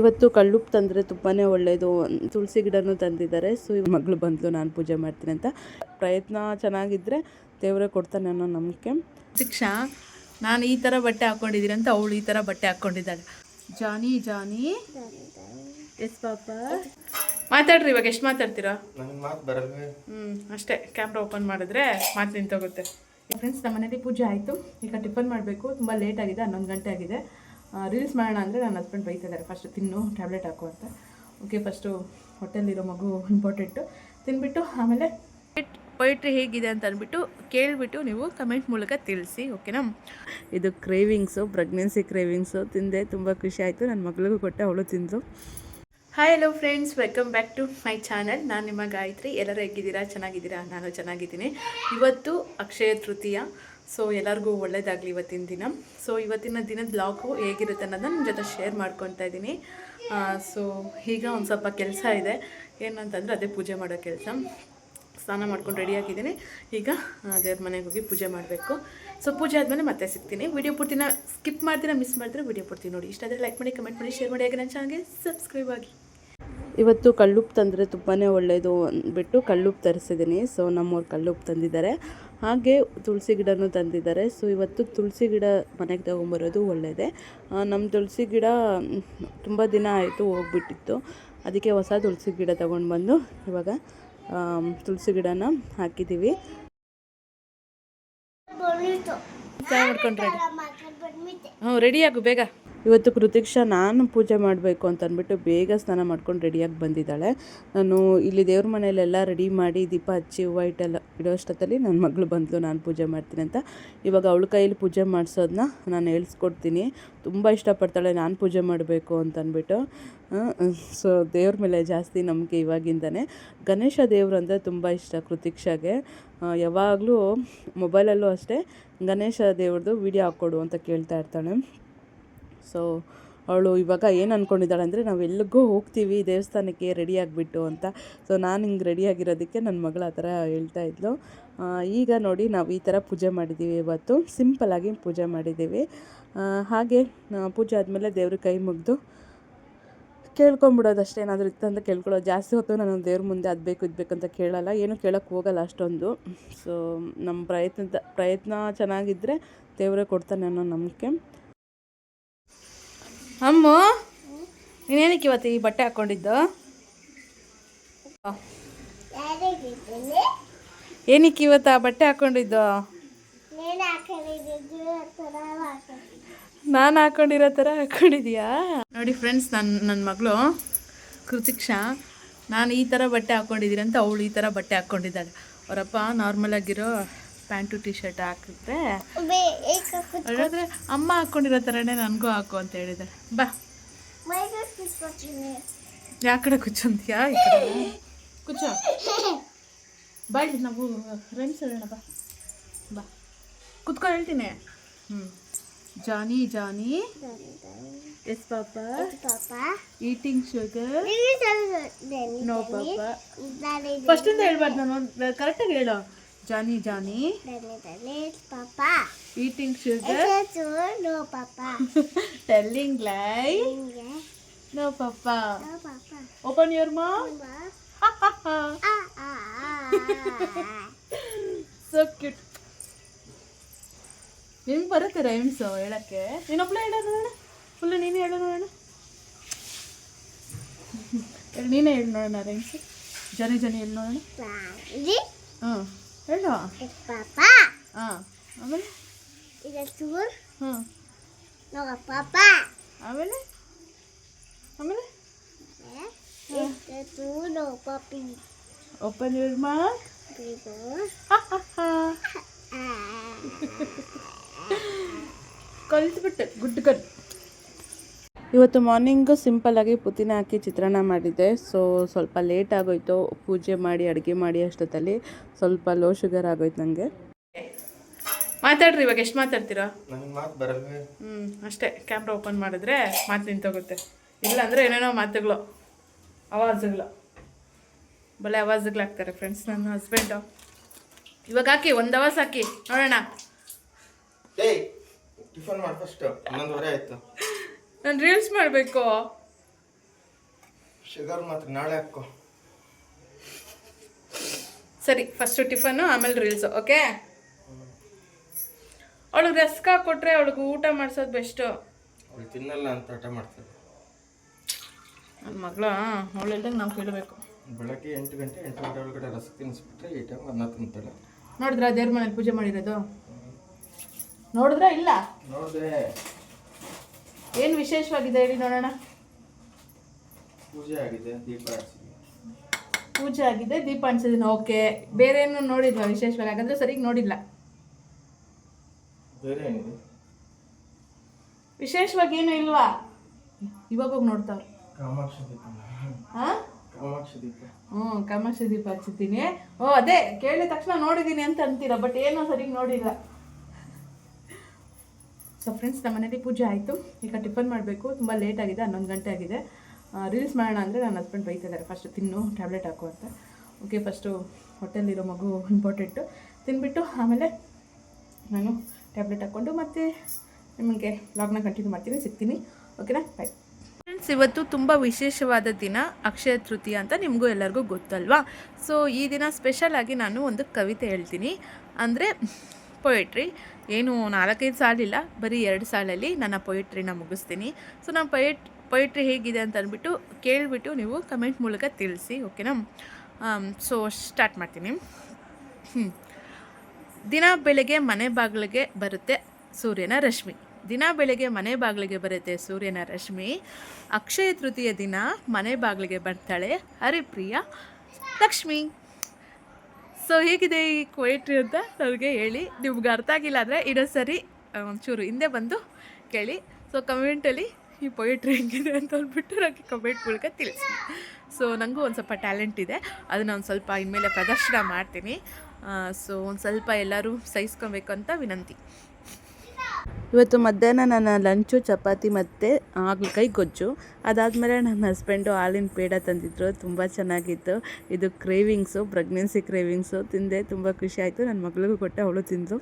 ಇವತ್ತು ಕಳ್ಳುಪ್ ತಂದರೆ ತುಂಬಾ ಒಳ್ಳೆಯದು ತುಳಸಿ ಗಿಡನೂ ತಂದಿದ್ದಾರೆ. ಸೊ ಇವ್ ಮಗಳು ಬಂದಳು ನಾನು ಪೂಜೆ ಮಾಡ್ತೀನಿ ಅಂತ. ಪ್ರಯತ್ನ ಚೆನ್ನಾಗಿದ್ದರೆ ದೇವರೇ ಕೊಡ್ತಾನೆ ಅನ್ನೋ ನಂಬಿಕೆ. ಶಿಕ್ಷಾ ನಾನು ಈ ಥರ ಬಟ್ಟೆ ಹಾಕ್ಕೊಂಡಿದ್ದೀನಿ ಅಂತ ಅವಳು ಈ ಥರ ಬಟ್ಟೆ ಹಾಕ್ಕೊಂಡಿದ್ದಾಳೆ ಜಾನಿ ಜಾನಿ. ಎಸ್ ಪಾಪ. ಮಾತಾಡ್ರಿ ಇವಾಗ ಎಷ್ಟು ಮಾತಾಡ್ತೀರಾ? ನನಗೆ ಮಾತು ಬರಲ್ವೇ? ಹ್ಞೂ ಅಷ್ಟೇ. ಕ್ಯಾಮ್ರಾ ಓಪನ್ ಮಾಡಿದ್ರೆ ಮಾತು ನಿಂತೋಗುತ್ತೆ. ಫ್ರೆಂಡ್ಸ್ ನಮ್ಮ ಮನೇಲಿ ಪೂಜೆ ಆಯಿತು. ಈಗ ಟಿಫನ್ ಮಾಡಬೇಕು. ತುಂಬ ಲೇಟ್ ಆಗಿದೆ ಹನ್ನೊಂದು ಗಂಟೆ ಆಗಿದೆ. ರೀಲ್ಸ್ ಮಾಡೋಣ ಅಂದರೆ ನನ್ನ ಹಸ್ಬೆಂಡ್ ಬೈತಿದ್ದಾರೆ. ಫಸ್ಟ್ ತಿನ್ನು ಟ್ಯಾಬ್ಲೆಟ್ ಹಾಕು ಅಂತ. ಓಕೆ ಫಸ್ಟು ಹೊಟ್ಟೆಲಿರೋ ಮಗು ಇಂಪಾರ್ಟೆಂಟು ತಿನ್ಬಿಟ್ಟು ಆಮೇಲೆ ಪೊಯಿಟ್ರಿ ಹೇಗಿದೆ ಅಂತ ಅಂದ್ಬಿಟ್ಟು ಕೇಳಿಬಿಟ್ಟು ನೀವು ಕಮೆಂಟ್ ಮೂಲಕ ತಿಳಿಸಿ ಓಕೆನಾ ಇದು ಕ್ರೇವಿಂಗ್ಸು ಪ್ರೆಗ್ನೆನ್ಸಿ ಕ್ರೇವಿಂಗ್ಸು ತಿಂದೆ ತುಂಬ ಖುಷಿ ಆಯಿತು. ನನ್ನ ಮಗಳಿಗೂ ಕೊಟ್ಟೆ ಅವಳು ತಿಂದು hi hello friends welcome back to my channel ನಾನು ನಿಮ್ಮ ಗಾಯತ್ರಿ. ಎಲ್ಲರೂ ಹೇಗಿದ್ದೀರಾ? ಚೆನ್ನಾಗಿದ್ದೀರಾ? ನಾನು ಚೆನ್ನಾಗಿದ್ದೀನಿ. ಇವತ್ತು ಅಕ್ಷಯ ತೃತೀಯ. ಸೊ ಎಲ್ಲರಿಗೂ ಒಳ್ಳೇದಾಗಲಿ ಇವತ್ತಿನ ದಿನ. ಸೊ ಇವತ್ತಿನ ದಿನದ ಬ್ಲಾಗು ಹೇಗಿರುತ್ತೆ ಅನ್ನೋದನ್ನ ನಿಮ್ಮ ಜೊತೆ ಶೇರ್ ಮಾಡ್ಕೊತಾ ಇದ್ದೀನಿ ಸೊ ಈಗ ಒಂದು ಸ್ವಲ್ಪ ಕೆಲಸ ಇದೆ. ಏನಂತಂದರೆ ಅದೇ ಪೂಜೆ ಮಾಡೋ ಕೆಲಸ. ಸ್ನಾನ ಮಾಡ್ಕೊಂಡು ರೆಡಿ ಆಗಿದ್ದೀನಿ. ಈಗ ದೇವ್ರ ಮನೆಗೆ ಹೋಗಿ ಪೂಜೆ ಮಾಡಬೇಕು. ಸೊ ಪೂಜೆ ಆದಮೇಲೆ ಮತ್ತೆ ಸಿಗ್ತೀನಿ. ವಿಡಿಯೋ ಪೂರ್ತಿನ ಸ್ಕಿಪ್ ಮಾಡ್ತೀರಾ ಮಿಸ್ ಮಾಡಿದ್ರೆ ವಿಡಿಯೋ ಪೂರ್ತಿ ನೋಡಿ. ಇಷ್ಟ ಆದರೆ ಲೈಕ್ ಮಾಡಿ ಕಮೆಂಟ್ ಮಾಡಿ ಶೇರ್ ಮಾಡಿ. ಹಾಗೆ ನನ್ನ ಚಾನಲ್ಗೆ ಸಬ್ಸ್ಕ್ರೈಬ್ ಆಗಿ. ಇವತ್ತು ಕಳ್ಳುಪ್ಪು ತಂದರೆ ತುಂಬಾ ಒಳ್ಳೆಯದು ಅಂದ್ಬಿಟ್ಟು ಕಳ್ಳುಪ್ಪು ತರಿಸಿದ್ದೀನಿ ಸೊ ನಮ್ಮವ್ರು ಕಳ್ಳುಪ್ಪು ತಂದಿದ್ದಾರೆ. ಹಾಗೆ ತುಳಸಿ ಗಿಡನೂ ತಂದಿದ್ದಾರೆ. ಸೊ ಇವತ್ತು ತುಳಸಿ ಗಿಡ ಮನೆಗೆ ತೊಗೊಂಬರೋದು ಒಳ್ಳೆಯದೇ ನಮ್ಮ ತುಳಸಿ ಗಿಡ ತುಂಬ ದಿನ ಆಯಿತು ಹೋಗ್ಬಿಟ್ಟಿತ್ತು. ಅದಕ್ಕೆ ಹೊಸ ತುಳಸಿ ಗಿಡ ತೊಗೊಂಡು ಬಂದು ಇವಾಗ ತುಳಸಿ ಗಿಡನ ಹಾಕಿದ್ದೀವಿ ಹ್ಞೂ ರೆಡಿ ಆಗು ಬೇಗ. ಇವತ್ತು ಕೃತಿಕ್ಷ ನಾನು ಪೂಜೆ ಮಾಡಬೇಕು ಅಂತ ಅಂದ್ಬಿಟ್ಟು ಬೇಗ ಸ್ನಾನ ಮಾಡ್ಕೊಂಡು ರೆಡಿಯಾಗಿ ಬಂದಿದ್ದಾಳೆ. ನಾನು ಇಲ್ಲಿ ದೇವ್ರ ಮನೆಯಲ್ಲೆಲ್ಲ ರೆಡಿ ಮಾಡಿ ದೀಪ ಹಚ್ಚಿ ವೈಟ್ ಎಲ್ಲ ಇಡೋ ಅಷ್ಟೊತ್ತಲ್ಲಿ ನನ್ನ ಮಗಳು ಬಂದಳು ನಾನು ಪೂಜೆ ಮಾಡ್ತೀನಿ ಅಂತ. ಇವಾಗ ಅವಳ ಕೈಯಲ್ಲಿ ಪೂಜೆ ಮಾಡಿಸೋದನ್ನ ನಾನು ಹೇಳ್ಸ್ಕೊಡ್ತೀನಿ. ತುಂಬ ಇಷ್ಟಪಡ್ತಾಳೆ, ನಾನು ಪೂಜೆ ಮಾಡಬೇಕು ಅಂತಂದ್ಬಿಟ್ಟು ಸೊ ದೇವ್ರ ಮೇಲೆ ಜಾಸ್ತಿ ನಮಗೆ ಇವಾಗಿಂದನೇ. ಗಣೇಶ ದೇವರು ಅಂದರೆ ತುಂಬ ಇಷ್ಟ ಕೃತಿಕ್ಷಾಗೆ ಯಾವಾಗಲೂ ಮೊಬೈಲಲ್ಲೂ ಅಷ್ಟೇ ಗಣೇಶ ದೇವ್ರದ್ದು ವಿಡಿಯೋ ಹಾಕ್ಕೊಡು ಅಂತ ಕೇಳ್ತಾ ಇರ್ತಾಳೆ. ಸೊ ಅವಳು ಇವಾಗ ಏನು ಅಂದ್ಕೊಂಡಿದ್ದಾಳೆ ಅಂದರೆ ನಾವು ಎಲ್ಲಿಗೂ ಹೋಗ್ತೀವಿ ದೇವಸ್ಥಾನಕ್ಕೆ ರೆಡಿ ಆಗಿಬಿಟ್ಟು ಅಂತ. ಸೊ ನಾನು ಹಿಂಗೆ ರೆಡಿ ಆಗಿರೋದಕ್ಕೆ ನನ್ನ ಮಗಳು ಆ ಥರ ಹೇಳ್ತಾ ಇದ್ಲು. ಈಗ ನೋಡಿ ನಾವು ಈ ಥರ ಪೂಜೆ ಮಾಡಿದ್ದೀವಿ ಇವತ್ತು. ಸಿಂಪಲಾಗಿ ಪೂಜೆ ಮಾಡಿದ್ದೀವಿ ಹಾಗೆ ಪೂಜೆ ಆದಮೇಲೆ ದೇವ್ರ ಕೈ ಮುಗಿದು ಕೇಳ್ಕೊಂಬಿಡೋದು ಅಷ್ಟೇ ಏನಾದರೂ ಇತ್ತಂತ ಕೇಳ್ಕೊಳ್ಳೋದು. ಜಾಸ್ತಿ ಹೊತ್ತು ನಾನು ದೇವ್ರ ಮುಂದೆ ಅದು ಬೇಕು ಇದು ಬೇಕಂತ ಕೇಳಲ್ಲ. ಏನು ಕೇಳೋಕ್ಕೆ ಹೋಗಲ್ಲ ಅಷ್ಟೊಂದು. ಸೊ ನಮ್ಮ ಪ್ರಯತ್ನದ ಪ್ರಯತ್ನ ಚೆನ್ನಾಗಿದ್ದರೆ ದೇವರೇ ಕೊಡ್ತಾನೆ ಅನ್ನೋ ನಂಬಿಕೆ. ಅಮ್ಮ, ನೀನೇನಕ್ಕೆ ಇವತ್ತು ಈ ಬಟ್ಟೆ ಹಾಕ್ಕೊಂಡಿದ್ದು? ಏನಕ್ಕೆ ಇವತ್ತು ಆ ಬಟ್ಟೆ ಹಾಕ್ಕೊಂಡಿದ್ದು? ನಾನು ಹಾಕೊಂಡಿರೋ ಥರ ಹಾಕ್ಕೊಂಡಿದ್ಯಾ ನೋಡಿ ಫ್ರೆಂಡ್ಸ್ ನನ್ನ ನನ್ನ ಮಗಳು ಕೃತಿಕ್ಷಾ, ನಾನು ಈ ಥರ ಬಟ್ಟೆ ಹಾಕ್ಕೊಂಡಿದ್ದೀನಿ ಅಂತ ಅವಳು ಈ ಥರ ಬಟ್ಟೆ ಹಾಕ್ಕೊಂಡಿದ್ದಾಳೆ. ಅವರಪ್ಪ ನಾರ್ಮಲ್ ಆಗಿರೋ ಪ್ಯಾಂಟು ಟಿ ಶರ್ಟ್ ಹಾಕಿದ್ರೆ ಹಾಗಾದ್ರೆ ಅಮ್ಮ ಹಾಕ್ಕೊಂಡಿರೋ ಥರನೇ ನನಗೂ ಹಾಕು ಅಂತ ಹೇಳಿದೆ ಬಾ. ಯಾವ ಕಡೆ ಕುಚ್ಚಂತೀಯಾ? ಈ ಕಡೆ ಕುಚ್ಚ. ಬಾಯ್ ನಾವು ರೈಮ್ಸ್ ಹೇಳೋಣ ಬಾ. ಬಾ. ಕುತ್ಕೊ ಹೇಳ್ತೀನಿ. ಹ್ಞೂ Johny Johny. Yes papa. Eating sugar no papa. ಫಸ್ಟಿಂದ ಹೇಳ್ಬಾರ್ದು ನಾನು. ಕರೆಕ್ಟಾಗಿ ಹೇಳೋ. Johny Johny Papa. Eating sugar? No, Papa. Telling lie Yeah. No papa No, Papa. Open your mouth Papa. Ah, ah, ah. so cute ನಿಮ್ಗೆ ಬರುತ್ತೆ rhymes ಹೇಳಕ್ಕೆ ನೀನೊಬ್ಳೆ ಹೇಳೋ ನೋಡೋಣ full ನೀನೇ ಹೇಳು ನೋಡೋಣ ನೀನೇ ಹೇಳಿ ನೋಡೋಣ ರೈಮ್ಸು ಜನಿ ಜನಿ ಹೇಳಿ ನೋಡೋಣ. ಹಾಂ ಹೇಳು It's Papa. ಹಾಂ ಆಮೇಲೆ It's a tour. ಹಾಂ No, Papa. ಆಮೇಲೆ ಆಮೇಲೆ Yeah. It's a tour. No, Papi. Open your mouth People. Ah. ಕಲಿತ್ಬಿಟ್ಟೆ ಗುಡ್ ಗಡ್ ಇವತ್ತು ಮಾರ್ನಿಂಗು ಸಿಂಪಲ್ಲಾಗಿ ಪುದೀನ ಹಾಕಿ ಚಿತ್ರಾನ್ನ ಮಾಡಿದ್ದೆ. ಸೊ ಸ್ವಲ್ಪ ಲೇಟ್ ಆಗೋಯ್ತು. ಪೂಜೆ ಮಾಡಿ ಅಡುಗೆ ಮಾಡಿ ಅಷ್ಟೊತ್ತಲ್ಲಿ ಸ್ವಲ್ಪ ಲೋ ಶುಗರ್ ಆಗೋಯ್ತು ನನಗೆ ಮಾತಾಡ್ರಿ ಇವಾಗ ಎಷ್ಟು ಮಾತಾಡ್ತೀರಾ? ಹ್ಞೂ ಅಷ್ಟೇ. ಕ್ಯಾಮ್ರಾ ಓಪನ್ ಮಾಡಿದ್ರೆ ಮಾತು ನಿಂತೋಗುತ್ತೆ. ಇಲ್ಲ ಅಂದರೆ ಏನೇನೋ ಮಾತುಗಳು ಅವಾಜುಗಳು ಬಲೆ ಅವಾಜುಗಳಾಗ್ತಾರೆ ಫ್ರೆಂಡ್ಸ್ ನನ್ನ ಹಸ್ಬೆಂಡು ಇವಾಗ ಹಾಕಿ ಒಂದು ಅವರ್ಸ್ ಹಾಕಿ. ನೋಡೋಣ. ಟಿಫನ್ ಮಾಡಿ ಫಸ್ಟ್ ಹನ್ನೊಂದುವರೆ ಆಯ್ತು. ನಾನು ರೀಲ್ಸ್ ಮಾಡಬೇಕು. ಶುಗರ್ ಮಾತ್ರ ನಾಳೆ ಹಾಕು. ಸರಿ ಫಸ್ಟು ಟಿಫನ್ನು ಆಮೇಲೆ ರೀಲ್ಸು ಓಕೆ ಅವಳಿಗೆ ರಸ್ಕ ಕೊಟ್ಟರೆ ಅವಳಿಗೆ ಊಟ ಮಾಡಿಸೋದು ಬೆಸ್ಟು ಅವಳು ತಿನ್ನಲ್ಲ ಅಂತ ಊಟ ಮಾಡ್ತಾರೆ ನನ್ನ ಮಗಳ ಅವಳು ಹೇಳ್ದಂಗೆ ನಾವು ಕೇಳಬೇಕು. ಬೆಳಗ್ಗೆ ಎಂಟು ಗಂಟೆ ಎಂಟು ಗಂಟೆ ಒಳಗಡೆ ರಸ ತಿನ್ನಿಸ್ಬಿಟ್ರೆ ಈ ಟೈಮ್ ಅನ್ನ ತಿಂತಾಳೆ. ನೋಡಿದ್ರಾ ದೇವ್ರ ಮನೇಲಿ ಪೂಜೆ ಮಾಡಿರೋದು? ನೋಡಿದ್ರೆ ಇಲ್ಲ? ನೋಡಿದೆ. ಏನು ವಿಶೇಷವಾಗಿದೆ ಹೇಳಿ ನೋಡೋಣ? ಪೂಜೆ ಆಗಿದೆ ದೀಪ ಪೂಜೆ ಆಗಿದೆ ದೀಪ ಓಕೆ ಬೇರೆ ಏನು ನೋಡಿದ್ವಾ ವಿಶೇಷವಾಗಿ? ಹಾಗಾದ್ರೆ ಸರಿಗೆ ನೋಡಿಲ್ಲ. ಬೇರೆ ಏನಿದೆ? ವಿಶೇಷವಾಗಿ ಏನು ಇಲ್ವಾ? ಇವಾಗ ಹೋಗಿ ನೋಡ್ತಾವ್ರೆ. ಕಾಮಾಕ್ಷ ದೀಪ. ಹಾಂ ಕಾಮಾಕ್ಷ ದೀಪ. ಹ್ಞೂ ಕಾಮಾಕ್ಷಿ ದೀಪ ಹಚ್ಚಿದ್ದೀನಿ. ಓ ಅದೇ ಕೇಳಿದ ತಕ್ಷಣ ನೋಡಿದ್ದೀನಿ ಅಂತ ಅಂತೀರಾ ಬಟ್ ಏನೋ ಸರಿಗೆ ನೋಡಿಲ್ಲ. ಸೊ ಫ್ರೆಂಡ್ಸ್ ನಮ್ಮ ಮನೇಲಿ ಪೂಜೆ ಆಯಿತು. ಈಗ ಟಿಫನ್ ಮಾಡಬೇಕು. ತುಂಬ ಲೇಟ್ ಆಗಿದೆ, ಹನ್ನೊಂದು ಗಂಟೆ ಆಗಿದೆ. ರೀಲ್ಸ್ ಮಾಡೋಣ ಅಂದರೆ ನನ್ನ ಹಸ್ಬೆಂಡ್ ಬೈತಿದ್ದಾರೆ. ಫಸ್ಟ್ ತಿನ್ನು ಟ್ಯಾಬ್ಲೆಟ್ ಹಾಕು ಅಂತ. ಓಕೆ ಫಸ್ಟು ಹೊಟ್ಟೆಲಿರೋ ಮಗು ಇಂಪಾರ್ಟೆಂಟು ತಿನ್ಬಿಟ್ಟು ಆಮೇಲೆ ನಾನು ಟ್ಯಾಬ್ಲೆಟ್ ಹಾಕ್ಕೊಂಡು ಮತ್ತೆ ನಿಮಗೆ ಲಾಗ್ನ ಕಂಟಿನ್ಯೂ ಮಾಡ್ತೀನಿ, ಸಿಗ್ತೀನಿ. ಓಕೆನಾ ಬಾಯ್ ಫ್ರೆಂಡ್ಸ್ ಇವತ್ತು ತುಂಬ ವಿಶೇಷವಾದ ದಿನ, ಅಕ್ಷಯ ತೃತೀಯ ಅಂತ ನಿಮಗೂ ಎಲ್ಲರಿಗೂ ಗೊತ್ತಲ್ವಾ? ಸೊ ಈ ದಿನ ಸ್ಪೆಷಲ್ ಆಗಿ ನಾನು ಒಂದು ಕವಿತೆ ಹೇಳ್ತೀನಿ. ಅಂದರೆ ಪೊಯೆಟ್ರಿ ಏನು ನಾಲ್ಕೈದು ಸಾಲಿಲ್ಲ ಬರೀ ಎರಡು ಸಾಲಲ್ಲಿ ನನ್ನ ಪೊಯೆಟ್ರಿನ ಮುಗಿಸ್ತೀನಿ. ಸೊ ನಾನು ಪೊಯೆಟ್ ಪೊಯೆಟ್ರಿ ಹೇಗಿದೆ ಅಂತ ಅಂದ್ಬಿಟ್ಟು ಕೇಳಿಬಿಟ್ಟು ನೀವು ಕಮೆಂಟ್ ಮೂಲಕ ತಿಳಿಸಿ ಓಕೆನಾ ಸೊ ಸ್ಟಾರ್ಟ್ ಮಾಡ್ತೀನಿ. ದಿನ ಬೆಳಗ್ಗೆ ಮನೆ ಬಾಗಿಲಿಗೆ ಬರುತ್ತೆ ಸೂರ್ಯನ ರಶ್ಮಿ. ದಿನ ಬೆಳಗ್ಗೆ ಮನೆ ಬಾಗಿಲಿಗೆ ಬರುತ್ತೆ ಸೂರ್ಯನ ರಶ್ಮಿ. ಅಕ್ಷಯ ತೃತೀಯ ದಿನ ಮನೆ ಬಾಗಿಲಿಗೆ ಬರ್ತಾಳೆ. ಹರಿಪ್ರಿಯ ಲಕ್ಷ್ಮಿ. ಸೊ ಹೇಗಿದೆ ಈ ಕ್ವೈಟ್ರಿ ಅಂತ ನನಗೆ ಹೇಳಿ. ನಿಮ್ಗೆ ಅರ್ಥ ಆಗಿಲ್ಲ ಅಂದರೆ ಇನ್ನೊಂದು ಸರಿ ಒಂಚೂರು ಹಿಂದೆ ಬಂದು ಕೇಳಿ. ಸೊ ಕಮೆಂಟಲ್ಲಿ ಈ ಪೊಯಿಟ್ರಿ ಹೆಂಗಿದೆ ಅಂತ ಅಂದ್ಬಿಟ್ಟು ನನಗೆ ಕಮೆಂಟ್ ಮೂಲಕ ತಿಳಿಸಿ ಸೊ ನನಗೂ ಒಂದು ಸ್ವಲ್ಪ ಟ್ಯಾಲೆಂಟ್ ಇದೆ. ಅದನ್ನು ಒಂದು ಸ್ವಲ್ಪ ಇನ್ಮೇಲೆ ಪ್ರದರ್ಶನ ಮಾಡ್ತೀನಿ. ಸೊ ಒಂದು ಸ್ವಲ್ಪ ಎಲ್ಲರೂ ಸಹಿಸ್ಕೊಬೇಕು ಅಂತ ವಿನಂತಿ. ಇವತ್ತು ಮಧ್ಯಾಹ್ನ ನನ್ನ ಲಂಚು, ಚಪಾತಿ ಮತ್ತು ಹಾಗಲಕಾಯಿ ಗೊಜ್ಜು. ಅದಾದಮೇಲೆ ನನ್ನ ಹಸ್ಬೆಂಡು ಹಾಲಿನ ಪೇಡ ತಂದಿದ್ರು. ತುಂಬ ಚೆನ್ನಾಗಿತ್ತು. ಇದು ಕ್ರೇವಿಂಗ್ಸು ಪ್ರೆಗ್ನೆನ್ಸಿ ಕ್ರೇವಿಂಗ್ಸು ತಿಂದೆ, ತುಂಬ ಖುಷಿ ಆಯಿತು. ನನ್ನ ಮಗಳಿಗೂ ಕೊಟ್ಟೆ, ಅವಳು ತಿಂದು